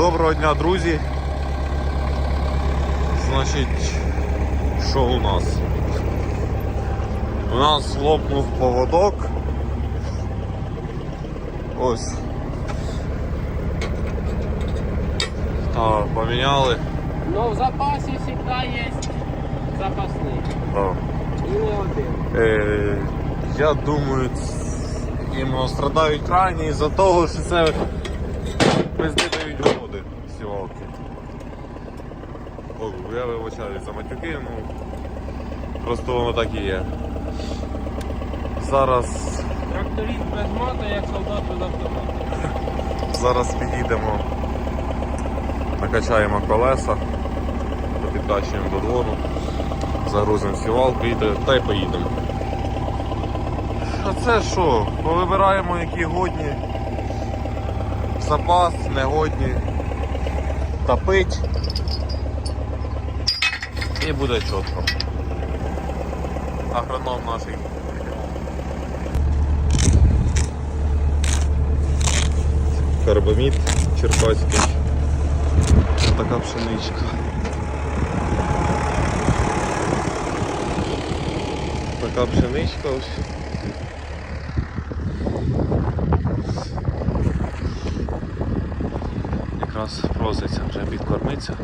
Доброго дня, друзі. Значить, що у нас? У нас лопнув поводок. Ось. А, поміняли. Но в запасі завжди є запасний. Да. І не один. Е, я думаю, іменно страдають крайні із-за того, що це пизди О, я вибачаю за матюки, ну просто воно так і є. Зараз, Тракторист без мата, як солдат без автомата. зараз підійдемо, накачаємо колеса, підкачуємо до двору, загрузимо сівалку і та- та й поїдемо. А це що? Повибираємо які годні. Запас, негодні. Топить. І буде чітко. Агроном наш. Карбамід черпацький. Така пшеничка. Така пшеничка ось. Якраз проситься вже підкормиться.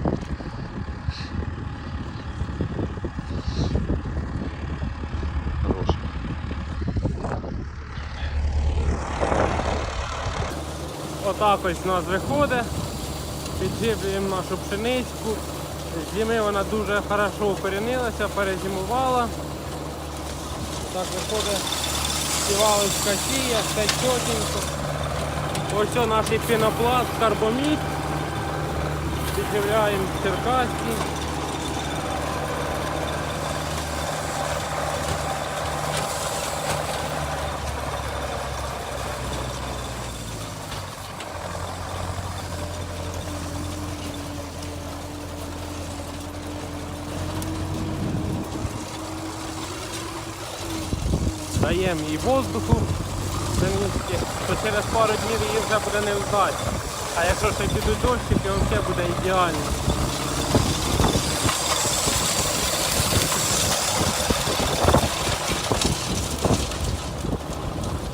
Отак ось у нас виходить. Підживлюємо нашу пшеничку. Зими вона дуже хорошо укорінилася, перезимувала. Так виходить сівалочка сіє, все чотенько. Ось наш пінопласт, карбоміт. Підживляємо черкаський. Даємо їй воздуху, пшениці, то через пару днів її вже буде не вдати. А якщо ще підуть дощики, взагалі буде ідеально.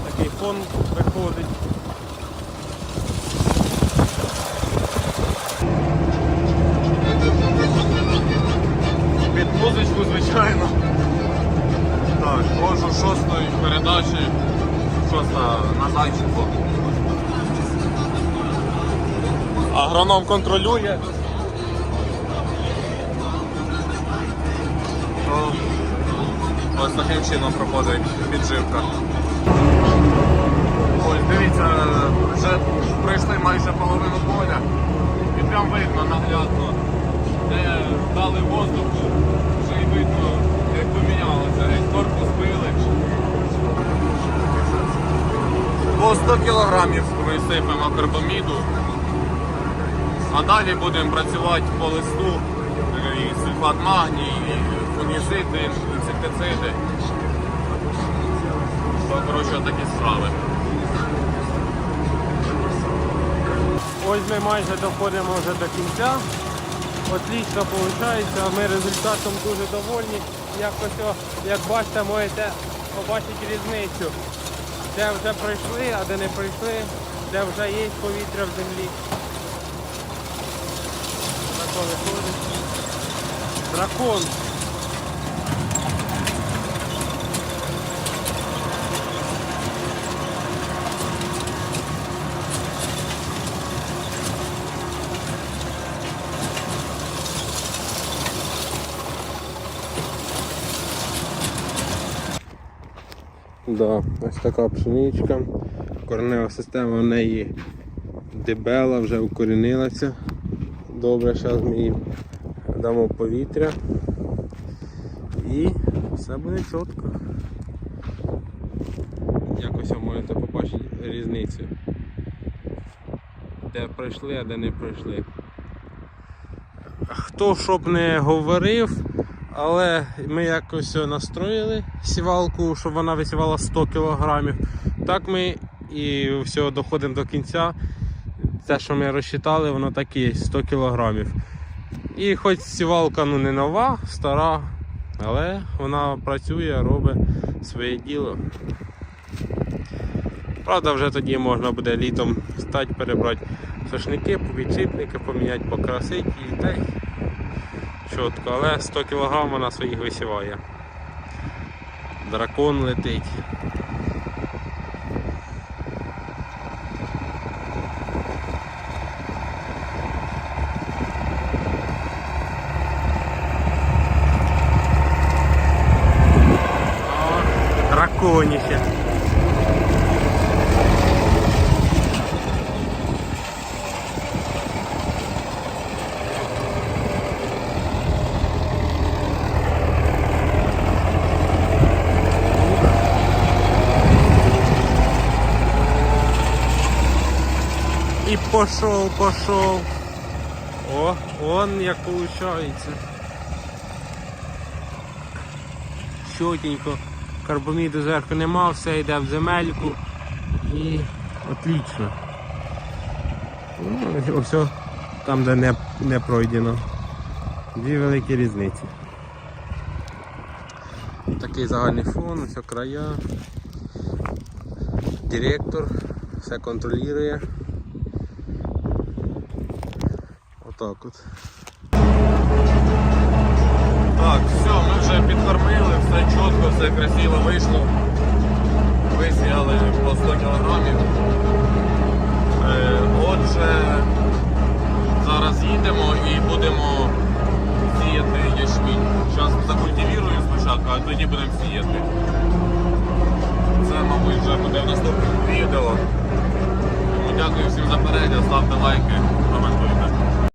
Такий фон виходить. Під музичку, звичайно. Так, можу шостої передачі. Шоста на зайчику. Агроном контролює. То Ось таким чином проходить підживка. Ось дивіться, вже пройшли майже половину поля. І прям видно наглядно, де дали воздуху, вже й видно, як помінялося, як корпус били. По 100 кілограмів висипемо карбаміду, а далі будемо працювати по листу, і сульфат магній, і фунгіциди, інсектициди. Коротше, такі справи. Ось ми майже доходимо вже до кінця. Отлично виходить, ми результатом дуже довольні. Якось, як бачите, можете побачити різницю. Де вже пройшли, а де не пройшли, де вже є повітря в землі. Дракон виходить. Дракон. Да, ось така пшеничка. Коренева система в неї дебела, вже укорінилася. Добре, зараз ми їй дамо повітря. І все буде чітко. Якось ви можете побачити різницю. Де пройшли, а де не пройшли. Хто щоб не говорив, але ми якось настроїли сівалку, щоб вона висівала 100 кг. Так ми і все доходимо до кінця. те, що ми розчитали, воно так і є, 100 кілограмів. І хоч сівалка ну, не нова, стара, але вона працює, робить своє діло. Правда, вже тоді можна буде літом стати, перебрати сошники, підшипники, поміняти, покрасити і та й чітко, але 100 кг вона своїх висіває. Дракон летить. О, І пошов, пошов. О, он як получається. Чотенько. Карбаміду зверху нема, все йде в земельку. І отлично. Ну, ось там, де не, не пройдено. Дві великі різниці. Такий загальний фон, все края. Директор все контролює. Отак от. Так, все, ми вже підкормили, все чітко, все красиво вийшло. Висіяли по 100 кілограмів. Е, Отже, зараз їдемо і будемо сіяти ячмінь. Зараз закультивірую спочатку, а тоді будемо сіяти. Це, мабуть, вже буде в наступному відео. Тому дякую всім за перегляд, ставте лайки.